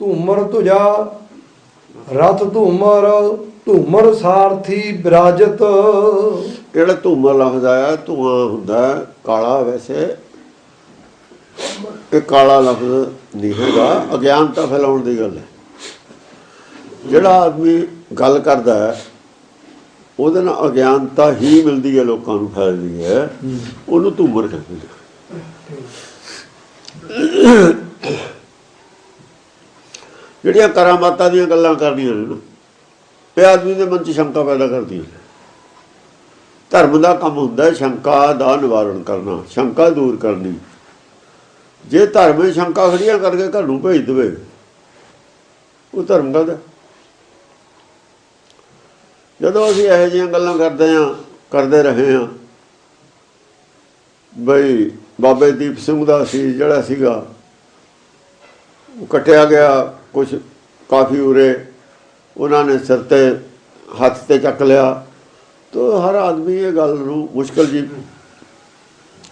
ਧੂਮਰ ਤੁਜਾ ਰਥ ਧੂਮਰ ਧੂਮਰ ਸਾਰਥੀ ਬਿਰਾਜਤ। ਜਿਹੜਾ ਧੂਮਰ ਲਫ਼ਜ਼ ਆਇਆ? ਧੂਆਂ ਹੁੰਦਾ ਕਾਲਾ ਵੈਸੇ। ਇਹ ਕਾਲਾ ਲਫ਼ਜ਼ ਨਹੀਂ ਹੈਗਾ ਅਗਿਆਨਤਾ ਫੈਲਾਉਣ ਦੀ ਗੱਲ ਹੈ। ਜਿਹੜਾ ਆਦਮੀ ਗੱਲ ਕਰਦਾ ਹੈ ਉਹਦੇ ਨਾਲ ਅਗਿਆਨਤਾ ਹੀ ਮਿਲਦੀ ਹੈ ਲੋਕਾਂ ਨੂੰ ਫੈਲਦੀ ਹੈ। ਉਹਨੂੰ ਧੂਮਰ ਕਹਿੰਦੇ ਜਿਹੜੀਆਂ ਕਰਾਮਾਤਾਂ ਦੀਆਂ ਗੱਲਾਂ ਕਰਦੀਆਂ ਨੇ ਨਾ, ਇਹ ਆਦਮੀ ਦੇ ਮਨ 'ਚ ਸ਼ੰਕਾ ਪੈਦਾ ਕਰਦੀਆਂ ਨੇ। ਧਰਮ ਦਾ ਕੰਮ ਹੁੰਦਾ ਸ਼ੰਕਾ ਦਾ ਨਿਵਾਰਨ ਕਰਨਾ, ਸ਼ੰਕਾ ਦੂਰ ਕਰਨੀ। ਜੇ ਧਰਮ ਵਿੱਚ ਸ਼ੰਕਾ ਖੜੀਆਂ ਕਰਕੇ ਘਰ ਨੂੰ ਭੇਜ ਦੇਵੇ, ਉਹ ਧਰਮ ਕਰਦਾ ਜਦੋਂ ਅਸੀਂ ਇਹੋ ਜਿਹੀਆਂ ਗੱਲਾਂ ਕਰਦੇ ਆਂ ਕਰਦੇ ਰਹੇ ਆਂ ਬਈ ਬਾਬੇ ਦੀਪ ਸਿੰਘ ਦਾ ਸੀ, ਜਿਹੜਾ ਸੀਗਾ, ਉਹ ਕਟਿਆ ਗਿਆ। ਕੁਝ ਕਾਫੀ ਉਰੇ ਉਹਨਾਂ ਨੇ ਸਿਰ ਤੇ ਹੱਥ ਤੇ ਚੱਕ ਲਿਆ। ਤੋ ਹਰ ਆਦਮੀ ਇਹ ਗੱਲ ਨੂੰ ਮੁਸ਼ਕਲ ਜੀ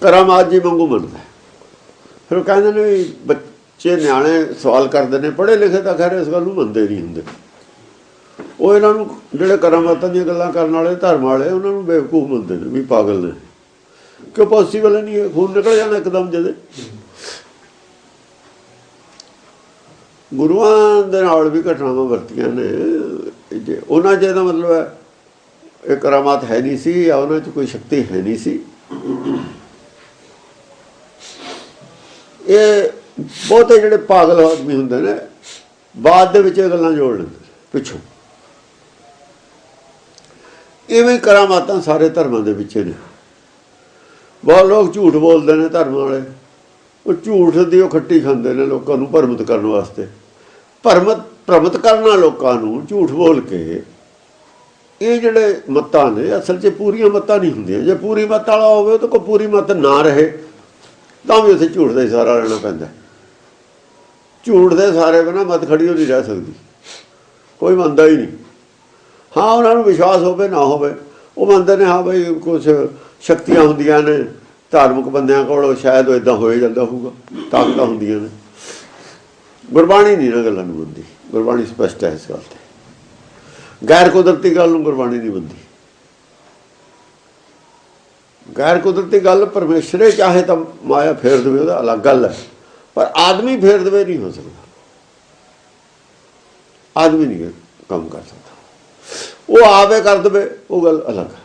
ਕਰਾਮਾਤ ਜੀ ਵਾਂਗੂ ਮੰਨਦਾ ਫਿਰ ਉਹ ਕਹਿੰਦੇ ਨੇ ਵੀ ਬੱਚੇ ਨਿਆਣੇ ਸਵਾਲ ਕਰਦੇ ਨੇ, ਪੜ੍ਹੇ ਲਿਖੇ ਤਾਂ ਖੈਰ ਇਸ ਗੱਲ ਨੂੰ ਮੰਨਦੇ ਨਹੀਂ ਹੁੰਦੇ। ਉਹ ਇਹਨਾਂ ਨੂੰ ਜਿਹੜੇ ਕਰਾਮਾਤਾਂ ਦੀਆਂ ਗੱਲਾਂ ਕਰਨ ਵਾਲੇ, ਧਰਮ ਵਾਲੇ, ਉਹਨਾਂ ਨੂੰ ਬੇਵਕੂਫ ਮੰਨਦੇ ਨੇ ਵੀ ਪਾਗਲ ਨੇ। ਕਿਉਂ ਪੋਸੀਬਲ ਨਹੀਂ? ਹੈ ਖੂਨ ਨਿਕਲ ਜਾਣਾ ਇੱਕਦਮ ਜਦੇ। ਗੁਰੂਆਂ ਦੇ ਨਾਲ ਵੀ ਘਟਨਾਵਾਂ ਵਰਤੀਆਂ ਨੇ। ਜੇ ਉਹਨਾਂ 'ਚ ਇਹਦਾ ਮਤਲਬ ਹੈ ਇਹ ਕਰਾਮਾਤ ਹੈ ਨਹੀਂ ਸੀ ਜਾਂ ਉਹਨਾਂ 'ਚ ਕੋਈ ਸ਼ਕਤੀ ਹੈ ਨਹੀਂ ਸੀ। ਇਹ ਬਹੁਤੇ ਜਿਹੜੇ ਪਾਗਲ ਆਦਮੀ ਹੁੰਦੇ ਨੇ ਬਾਅਦ ਦੇ ਵਿੱਚ ਇਹ ਗੱਲਾਂ ਜੋੜ ਲੈਂਦੇ ਨੇ, ਪਿੱਛੋਂ। ਇਵੇਂ ਕਰਾਮਾਤਾਂ ਸਾਰੇ ਧਰਮਾਂ ਦੇ ਵਿੱਚ ਨੇ। ਬਹੁਤ ਲੋਕ ਝੂਠ ਬੋਲਦੇ ਨੇ ਧਰਮ ਵਾਲੇ। ਉਹ ਝੂਠ ਦੀ ਉਹ ਖੱਟੀ ਖਾਂਦੇ ਨੇ ਲੋਕਾਂ ਨੂੰ ਭਰਮਤ ਕਰਨ ਵਾਸਤੇ। ਭਰਮਤ ਭਰਮਤ ਕਰਨਾ ਲੋਕਾਂ ਨੂੰ ਝੂਠ ਬੋਲ ਕੇ, ਇਹ ਜਿਹੜੇ ਮੱਤਾਂ ਨੇ, ਅਸਲ 'ਚ ਪੂਰੀਆਂ ਮੱਤਾਂ ਨਹੀਂ ਹੁੰਦੀਆਂ। ਜੇ ਪੂਰੀ ਮੱਤ ਵਾਲਾ ਹੋਵੇ ਤਾਂ ਕੋਈ ਪੂਰੀ ਮੱਤ ਨਾ ਰਹੇ, ਤਾਂ ਵੀ ਉੱਥੇ ਝੂਠ ਦਾ ਹੀ ਸਹਾਰਾ ਲੈਣਾ ਪੈਂਦਾ। ਝੂਠ ਦੇ ਸਾਰੇ ਬਿਨਾਂ ਮੱਤ ਖੜੀ ਹੋ ਨਹੀਂ ਰਹਿ ਸਕਦੀ। ਕੋਈ ਮੰਨਦਾ ਹੀ ਨਹੀਂ। ਹਾਂ, ਉਹਨਾਂ ਨੂੰ ਵਿਸ਼ਵਾਸ ਹੋਵੇ, ਨਾ ਹੋਵੇ। ਉਹ ਮੰਨਦੇ ਨੇ, ਹਾਂ ਬਈ ਕੁਝ ਸ਼ਕਤੀਆਂ ਹੁੰਦੀਆਂ ਨੇ, ਧਾਰਮਿਕ ਬੰਦਿਆਂ ਕੋਲ ਸ਼ਾਇਦ ਉਹ ਇਦਾਂ ਹੋਏ ਜਾਂਦਾ ਹੋਊਗਾ, ਤਾਕਤਾਂ ਹੁੰਦੀਆਂ ਨੇ। ਗੁਰਬਾਣੀ ਨਹੀਂ ਨਾ ਗੱਲਾਂ ਨੂੰ ਬੰਦੀ। ਗੁਰਬਾਣੀ ਸਪਸ਼ਟ ਹੈ ਇਸ ਗੱਲ ਤੇ। ਗੈਰ ਕੁਦਰਤੀ ਗੱਲ ਨੂੰ ਗੁਰਬਾਣੀ ਨਹੀਂ ਬੰਦੀ। ਗੈਰ ਕੁਦਰਤੀ ਗੱਲ ਪਰਮੇਸ਼ਰੇ ਚਾਹੇ ਤਾਂ ਮਾਇਆ ਫੇਰ ਦੇਵੇ, ਉਹਦਾ ਅਲੱਗ ਗੱਲ ਹੈ। ਪਰ ਆਦਮੀ ਫੇਰ ਦੇਵੇ ਨਹੀਂ ਹੋ ਸਕਦਾ। ਆਦਮੀ ਨਹੀਂ ਕੰਮ ਕਰ ਸਕਦਾ। ਉਹ ਆਵੇ ਕਰ ਦੇਵੇ, ਉਹ ਗੱਲ ਅਲੱਗ ਹੈ।